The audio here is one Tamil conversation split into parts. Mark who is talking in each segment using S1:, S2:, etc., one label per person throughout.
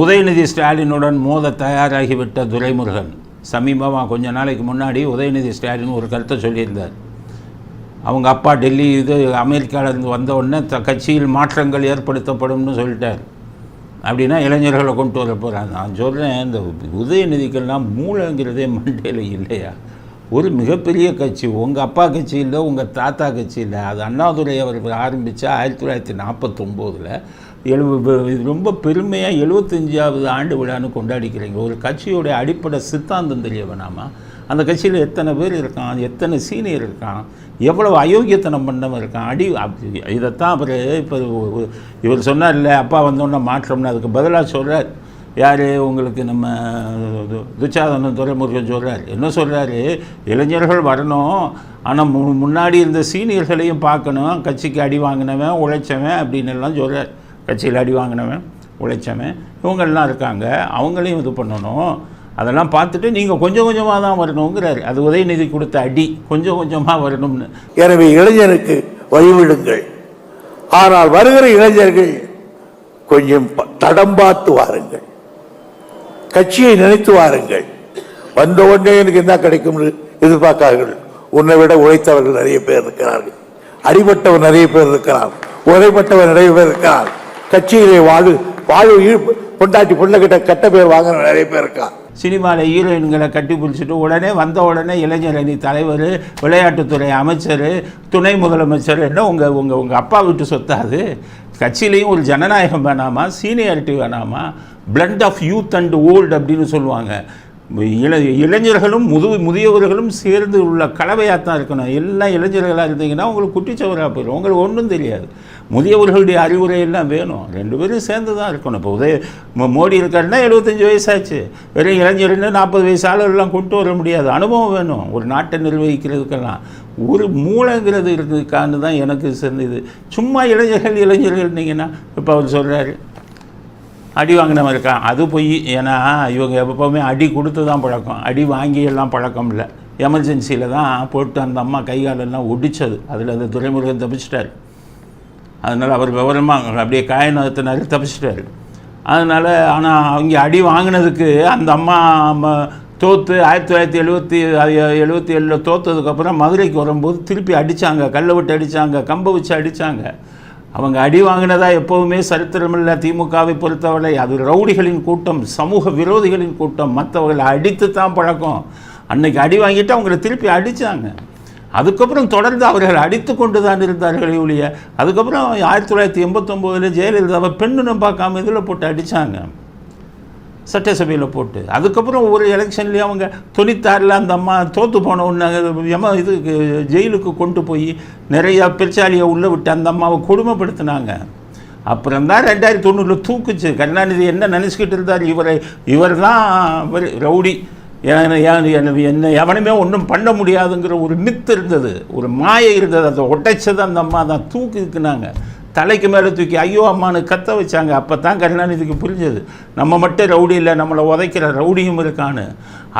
S1: உதயநிதி ஸ்டாலினுடன் மோத தயாராகிவிட்ட துரைமுருகன். சமீபமாக கொஞ்ச நாளைக்கு முன்னாடி உதயநிதி ஸ்டாலின் ஒரு கருத்தை சொல்லியிருந்தார். அவங்க அப்பா டெல்லி இது அமெரிக்காவிலேருந்து வந்த உடனே த கட்சியில் மாற்றங்கள் ஏற்படுத்தப்படும்னு சொல்லிட்டார். அப்படின்னா இளைஞர்களை கொண்டு வர போகிறாங்க நான் சொல்கிறேன் இந்த உதயநிதிக்கெல்லாம் மூளைங்கிறதே மண்டையில் இல்லையா? ஒரு மிகப்பெரிய கட்சி உங்கள் அப்பா கட்சி இல்லை உங்கள் தாத்தா கட்சி இல்லை அது அண்ணாதுரை அவர் ஆரம்பித்தா ஆயிரத்தி தொள்ளாயிரத்தி நாற்பத்தொம்போதில் எழு இது ரொம்ப பெருமையாக எழுபத்தஞ்சாவது ஆண்டு விழான்னு கொண்டாடிக்கிறீங்க. ஒரு கட்சியோடைய அடிப்படை சித்தாந்தம் தெரிய வேணாமா? அந்த கட்சியில் எத்தனை பேர் இருக்கான்? எத்தனை சீனியர் இருக்கான்? எவ்வளவு அயோக்கியத்தனம் பண்ணவன் இருக்கான்? அடி அப்படி இதைத்தான் அவர் இப்போ இவர் சொன்னார் இல்லை அப்பா வந்தோன்னே மாற்றம்னு அதுக்கு பதிலாக சொல்கிறார் யார் உங்களுக்கு நம்ம து- துச்சாதனன் துரைமுருகன் சொல்கிறார் என்ன சொல்கிறாரு இளைஞர்கள் வரணும். ஆனால் மு முன்னாடி இருந்த சீனியர்களையும் பார்க்கணும். கட்சிக்கு அடி வாங்கினவன் உழைச்சவன் அப்படின்னு எல்லாம் சொல்கிறார் கட்சியில் அடி வாங்கினவன் உழைச்சவன் இவங்கெல்லாம் இருக்காங்க. அவங்களையும் இது பண்ணணும். அதெல்லாம் பார்த்துட்டு நீங்கள் கொஞ்சம் கொஞ்சமாக தான் வரணுங்கிறாரு. அது உதயநிதி கொடுத்த அடி. கொஞ்சம் கொஞ்சமாக வரணும்னு.
S2: எனவே இளைஞருக்கு வழிவிடுங்கள். ஆனால் வருகிற இளைஞர்கள் கொஞ்சம் தடம் பார்த்து வாருங்கள். கட்சியை நினைத்து வாருங்கள். வந்த உடனே எனக்கு என்ன கிடைக்கும் எதிர்பார்க்கார்கள். உன்னை விட உழைத்தவர்கள் நிறைய பேர் இருக்கிறார்கள். அடிபட்டவர் நிறைய பேர் இருக்கிறார். உரைப்பட்டவர் நிறைய பேர் இருக்கிறார். கட்சியிலே வாழு வாழு பொண்டாட்டி பொண்ணை கிட்ட கெட்ட பேர் வாங்குற நிறைய பேர் இருக்கார்.
S1: சினிமாவில் ஹீரோயின்களை கட்டி பிடிச்சிட்டு உடனே வந்த உடனே இளைஞர் அணி தலைவர் விளையாட்டுத்துறை அமைச்சர் துணை முதலமைச்சர் என்ன உங்கள் உங்கள் உங்கள் அப்பா வீட்டு சொத்தாது கட்சியிலையும் ஒரு ஜனநாயகம் வேணாமா? சீனியாரிட்டி வேணாமா? Blood of youth and old அப்படின்னு சொல்லுவாங்க. இள இளைஞர்களும் முது முதியவர்களும் சேர்ந்து உள்ள கலவையாக தான் இருக்கணும். எல்லாம் இளைஞர்களாக இருந்தீங்கன்னா உங்களுக்கு குட்டிச்சவராக போயிடும் உங்களுக்கு ஒன்றும் தெரியாது. முதியவர்களுடைய அறிவுரை எல்லாம் வேணும். ரெண்டு பேரும் சேர்ந்து தான் இருக்கணும். இப்போ உதய மோடி இருக்காருன்னா எழுபத்தஞ்சு வயசாச்சு. வெறும் இளைஞர்னு நாற்பது வயசு ஆளுகள்லாம் கொண்டு வர முடியாது. அனுபவம் வேணும். ஒரு நாட்டை நிர்வகிக்கிறதுக்கெல்லாம். ஒரு மூளைங்கிறது இருக்குதுக்கான்னு தான் எனக்கு சேர்ந்தது சும்மா இளைஞர்கள் இளைஞர்கள் இருந்தீங்கன்னா இப்போ அவர் சொல்கிறாரு அடி வாங்கினவன் இருக்கான். அது பொய் ஏன்னா இவங்க எப்போவுமே அடி கொடுத்து தான் பழக்கம். அடி வாங்கி எல்லாம் பழக்கம் இல்லை. எமர்ஜென்சியில் தான் போட்டு அந்த அம்மா கை காலெல்லாம் ஒடிச்சது. அதில் அந்த துறைமுருகன் தப்பிச்சிட்டாரு. அதனால் அவர் விவரமாக அப்படியே காயநகத்தினாரு தப்பிச்சிட்டாரு. அதனால் ஆனால் அவங்க அடி வாங்கினதுக்கு அந்த அம்மா ம- ஆயிரத்தி தொள்ளாயிரத்தி எழுபத்தி எழுபத்தி ஏழில் தோற்றதுக்கப்புறம் மதுரைக்கு வரும்போது திருப்பி அடித்தாங்க கல்லை விட்டு அடித்தாங்க கம்பை வச்சு அடித்தாங்க அவங்க அடி வாங்கினதா எப்போவுமே சரித்திரமில்லை திமுகவை பொறுத்தவரை. அது ரவுடிகளின் கூட்டம் சமூக விரோதிகளின் கூட்டம். மற்றவர்களை அடித்து தான் பழக்கம். அன்னைக்கு அடி வாங்கிட்டு அவங்கள திருப்பி அடித்தாங்க அதுக்கப்புறம் தொடர்ந்து அவர்கள் அடித்து கொண்டு தான் இருந்தார்களே ஒழிய அதுக்கப்புறம் ஆயிரத்தி தொள்ளாயிரத்தி எண்பத்தொம்போதில் ஜெயலலிதாவை பெண்ணுன்னு பார்க்காம இதில் போட்டு அடித்தாங்க சட்டசபையில் போட்டு. அதுக்கப்புறம் ஒரு எலெக்ஷன்லேயும் அவங்க தொண்ணூத்தாறில் அந்த அம்மா தோற்று போனவுன்னு எம இதுக்கு ஜெயிலுக்கு கொண்டு போய் நிறையா பெருச்சாலியை உள்ளே விட்டு அந்த அம்மாவை கொடுமைப்படுத்தினாங்க. அப்புறம் தான் ரெண்டாயிரத்தி தொண்ணூறில் தூக்குச்சு. கருணாநிதி என்ன நினச்சிக்கிட்டு இருந்தார்? இவரை இவர் தான் ரவுடி என்ன- என்ன- எவனுமே ஒன்றும் பண்ண முடியாதுங்கிற ஒரு மித்து இருந்தது. ஒரு மாயை இருந்தது. அதை ஒட்டைச்சது அந்த அம்மா தான். தூக்கிக்குனாங்க. தலைக்கு மேலே தூக்கி ஐயோ அம்மானு கத்த வச்சாங்க. அப்போ தான் கருணாநிதிக்கு புரிஞ்சது. நம்ம மட்டும் ரவுடி இல்லை நம்மளை உதைக்கிற ரவுடியும் இருக்கான்னு.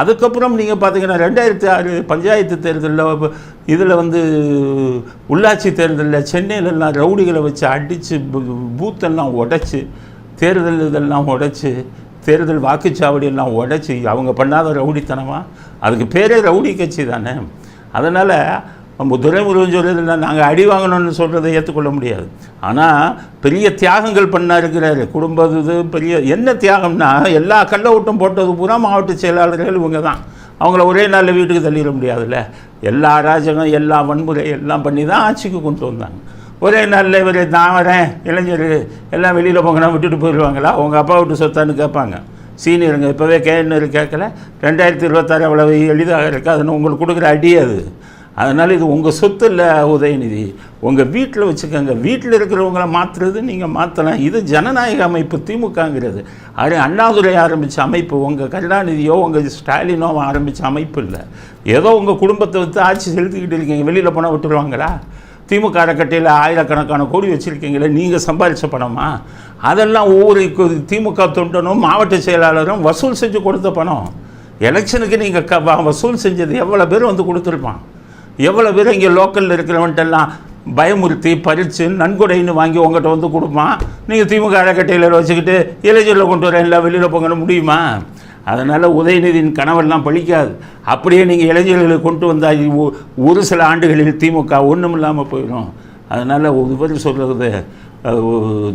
S1: அதுக்கப்புறம் நீங்கள் பார்த்தீங்கன்னா ரெண்டாயிரத்தி ஆறு பஞ்சாயத்து தேர்தலில் இதில் வந்து உள்ளாட்சி தேர்தலில் சென்னையிலலாம் ரவுடிகளை வச்சு அடித்து பூத்தெல்லாம் உடைச்சி தேர்தல் இதெல்லாம் உடைச்சி தேர்தல் வாக்குச்சாவடியெல்லாம் உடச்சி உடைச்சி அவங்க பண்ணாத ரவுடித்தனமா? அதுக்கு பேரே ரவுடி கட்சி தானே. அதனால் துரைமுருகன் சொல்கிறதுல நாங்கள் அடி வாங்கணும்னு சொல்கிறதை ஏற்றுக்கொள்ள முடியாது. ஆனால் பெரிய தியாகங்கள் பண்ணா இருக்கிறாரு குடும்ப இது பெரிய என்ன தியாகம்னா எல்லா கள்ள ஓட்டும் போட்டது பூரா மாவட்ட செயலாளர்கள் இவங்க தான் அவங்கள ஒரே நாளில் வீட்டுக்கு தள்ளிட முடியாதுல்ல? எல்லா அராஜகம் எல்லா வன்முறை எல்லாம் பண்ணி தான் ஆட்சிக்கு கொண்டு வந்தாங்க. ஒரே நாளில் இவர் நான் வரேன் இளைஞர் எல்லாம் வெளியில் போங்கன்னா விட்டுட்டு போயிடுவாங்களா உங்கள் அப்பா விட்டு சொத்தான்னு கேட்பாங்க. சீனியருங்க இப்போவே கேன்னு கேட்கல. ரெண்டாயிரத்தி இருபத்தாறு அவ்வளவு எளிதாக இருக்காதுன்னு உங்களுக்கு கொடுக்குற அடி அது. அதனால் இது உங்கள் சொத்து இல்லை உதயநிதி. உங்கள் வீட்டில் வச்சுக்கோங்க. வீட்டில் இருக்கிறவங்கள மாற்றுறது நீங்கள் மாற்றலாம் இது ஜனநாயக அமைப்பு திமுகங்கிறது. அது அண்ணாதுரை ஆரம்பித்த அமைப்பு. உங்கள் கருணாநிதியோ உங்கள் ஸ்டாலினோ ஆரம்பித்த அமைப்பு இல்லை. ஏதோ உங்கள் குடும்பத்தை வந்து ஆட்சி செலுத்திக்கிட்டு இருக்கீங்க. வெளியில் போனால் விட்டுருவாங்களா? திமுக அறக்கட்டையில் ஆயிரக்கணக்கான கோடி வச்சுருக்கீங்களே. நீங்கள் சம்பாதிச்ச பணமா? அதெல்லாம் ஒவ்வொரு திமுக தொண்டனும் மாவட்ட செயலாளரும் வசூல் செஞ்சு கொடுத்த பணம். எலெக்ஷனுக்கு நீங்கள் க வசூல் செஞ்சது எவ்வளோ பேர் வந்து கொடுத்துருப்பான்? எவ்வளோ பேர் இங்கே லோக்கலில் இருக்கிறவன்ட்டெல்லாம் பயமுறுத்தி பறித்து நன்கொடைன்னு வாங்கி உங்கள்கிட்ட வந்து கொடுப்பான் நீங்கள் திமுக அறக்கட்டையில் வச்சுக்கிட்டு இளைஞரில் கொண்டு வரேன் இல்லை வெளியில் போங்கன்னு முடியுமா அதனால் உதயநிதியின் கனவெல்லாம் பழிக்காது அப்படியே நீங்கள் இளைஞர்களை கொண்டு வந்தால் ஒரு சில ஆண்டுகளில் திமுக ஒன்றும் இல்லாமல் போயிடும் அதனால் இவர் சொல்கிறது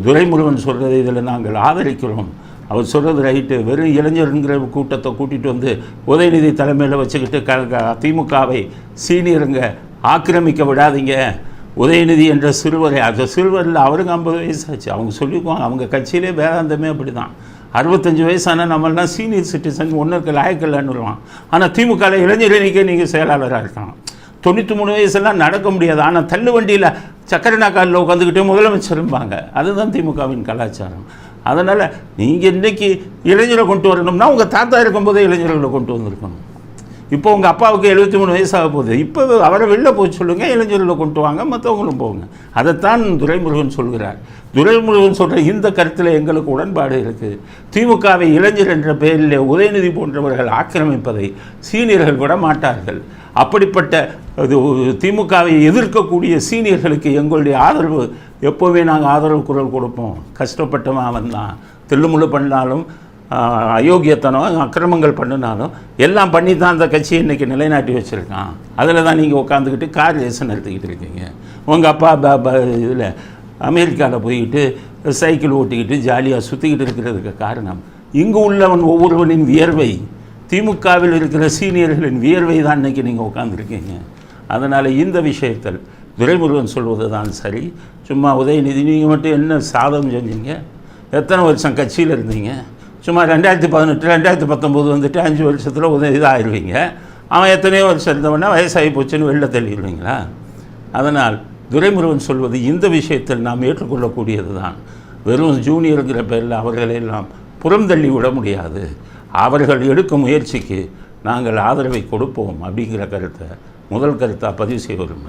S1: துரைமுருகன் சொல்கிறது இதில் நாங்கள் ஆதரிக்கிறோம் அவர் சொல்கிறது ரைட்டு. வெறும் இளைஞருங்கிற கூட்டத்தை கூட்டிகிட்டு வந்து உதயநிதி தலைமையில் வச்சுக்கிட்டு க க- திமுகவை சீனியருங்க ஆக்கிரமிக்க விடாதீங்க. உதயநிதி என்ற சிறுவரை அந்த சிறுவரில் அவருக்கு ஐம்பது வயசாச்சு. அவங்க சொல்லிக்குவாங்க அவங்க கட்சியிலே வேதாந்தமே அப்படி தான் அறுபத்தஞ்சு வயசான நம்மளாம் சீனியர் சிட்டிசன் ஒன்றுக்கு லாயக்கல்லன்னுருவான் ஆனால் திமுகவில் இளைஞர் இளைஞரணிக்கே நீங்கள் செயலாளராக இருக்கலாம். தொண்ணூற்றி மூணு வயசெல்லாம் நடக்க முடியாது. ஆனால் தள்ளு வண்டியில் சக்கரை நாக்காலில் உட்காந்துக்கிட்டு முதலமைச்சரும்பாங்க. அதுதான் திமுகவின் கலாச்சாரம். அதனால் நீங்கள் இன்றைக்கி இளைஞரை கொண்டு வரணும்னா உங்கள் தாத்தா இருக்கும்போதே இளைஞர்களை கொண்டு வந்திருக்கணும். இப்போ உங்கள் அப்பாவுக்கு எழுபத்தி மூணு வயசாக போகுது. இப்போ அவரை வெளில போய் சொல்லுங்கள் இளைஞர்களை கொண்டு வாங்க மற்றவங்களும் போங்க. அதைத்தான் துரைமுருகன் சொல்கிறார். துரைமுருகன் சொல்கிற இந்த கருத்தில் எங்களுக்கு உடன்பாடு இருக்குது திமுகவை இளைஞர் என்ற பெயரில் உதயநிதி போன்றவர்கள் ஆக்கிரமிப்பதை சீனியர்கள் விட மாட்டார்கள். அப்படிப்பட்ட அது திமுகவை எதிர்க்கக்கூடிய சீனியர்களுக்கு எங்களுடைய ஆதரவு எப்போவுமே நாங்கள் ஆதரவு குரல் கொடுப்போம். கஷ்டப்பட்டவன் அவன் தான் தில்லுமுள்ளு பண்ணாலும் அயோக்கியத்தனம் அக்கிரமங்கள் பண்ணினாலும் எல்லாம் பண்ணி தான் அந்த கட்சியை இன்றைக்கி நிலைநாட்டி வச்சுருக்கான். அதில் தான் நீங்கள் உட்காந்துக்கிட்டு கார் ரேஸ் நடத்திக்கிட்டு இருக்கீங்க. உங்கள் அப்பா ப இதில் அமெரிக்காவில் போய்கிட்டு சைக்கிள் ஓட்டிக்கிட்டு ஜாலியாக சுற்றிக்கிட்டு இருக்கிறதுக்கு காரணம் இங்கு உள்ளவன் ஒவ்வொருவனின் வியர்வை. திமுகவில் இருக்கிற சீனியர்களின் வியர்வை தான் இன்றைக்கி நீங்கள் உட்காந்துருக்கீங்க அதனால் இந்த விஷயத்தில் துரைமுருகன் சொல்வது தான் சரி. சும்மா உதயநிதி நீங்கள் மட்டும் என்ன சாதகம் செஞ்சீங்க? எத்தனை வருஷம் கட்சியில் இருந்தீங்க? சும்மா ரெண்டாயிரத்தி பதினெட்டு ரெண்டாயிரத்தி பத்தொம்போது வந்துட்டு அஞ்சு வருஷத்தில் உதவி இதாகிடுவீங்க அவன் எத்தனையோ வருஷம் இருந்தவொடனே வயசாகி போச்சுன்னு வெளில தள்ளிடுவீங்களா? அதனால் துரைமுருகன் சொல்வது இந்த விஷயத்தில் நாம் ஏற்றுக்கொள்ளக்கூடியது தான் வெறும் ஜூனியருங்கிற பேரில் அவர்களெல்லாம் புறம் தள்ளி விட முடியாது. அவர்கள் எடுக்கும் முயற்சிக்கு நாங்கள் ஆதரவை கொடுப்போம் அப்படிங்கிற கருத்தை முதல் கருத்தாக பதிவு செய்ய விரும்புகிறேன்